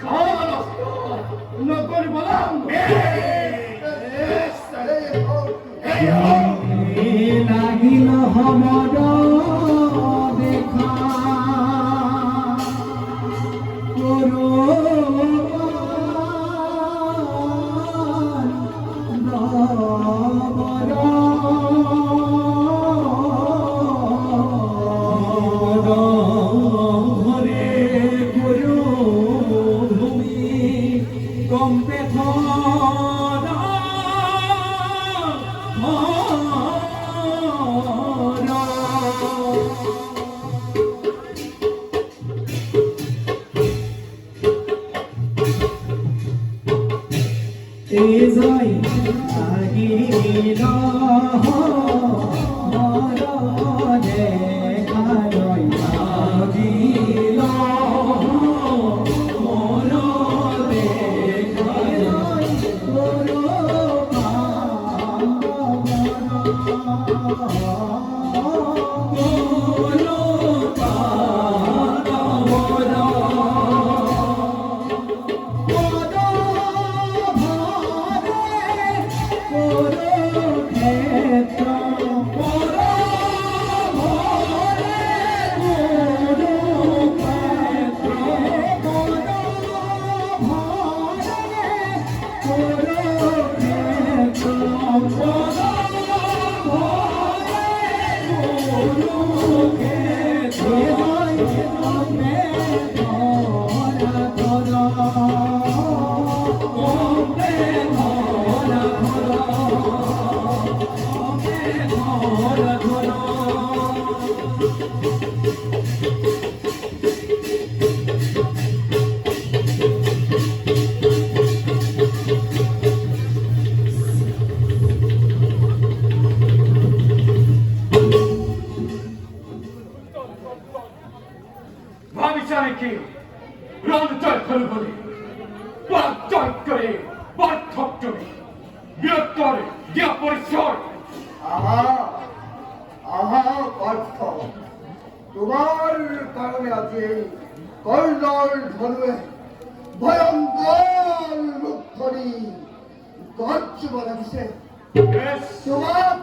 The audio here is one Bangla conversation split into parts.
hey, hey, লাগিল হমর দেখা হরে তেজই লাগিল মরণে Hallelujah. বৃহত্তর দিয়া আহা আহা পার্থ। তোমার কারণে আজকে কল্যাণ ধনুয়ে ভয়ঙ্কর রূপ ধরি বলা দিছে। তোমাক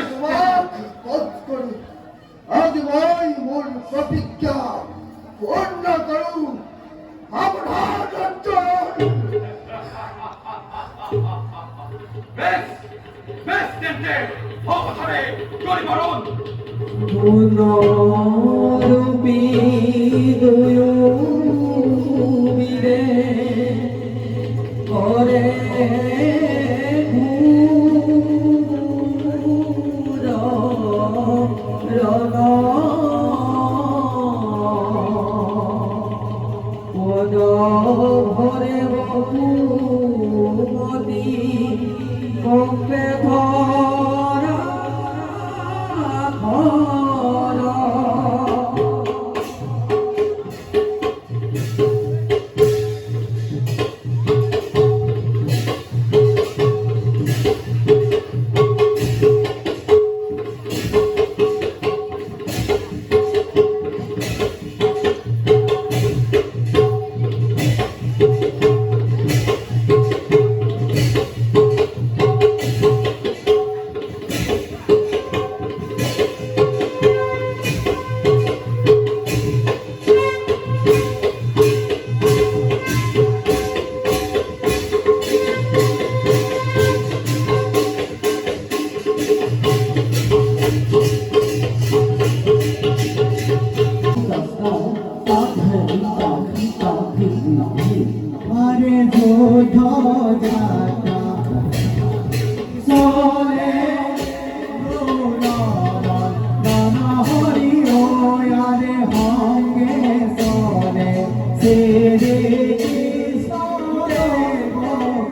তোমাক বধ করি। আজ মই মোর প্রতিজ্ঞা পূর্ণ করু আপনার বেশ তেমতে অবসরে গরিবরণ পুনরূপী দুয়ুবিরে করে ঘুর রণ পদ ভরে বহুমতি কম্পে ধরা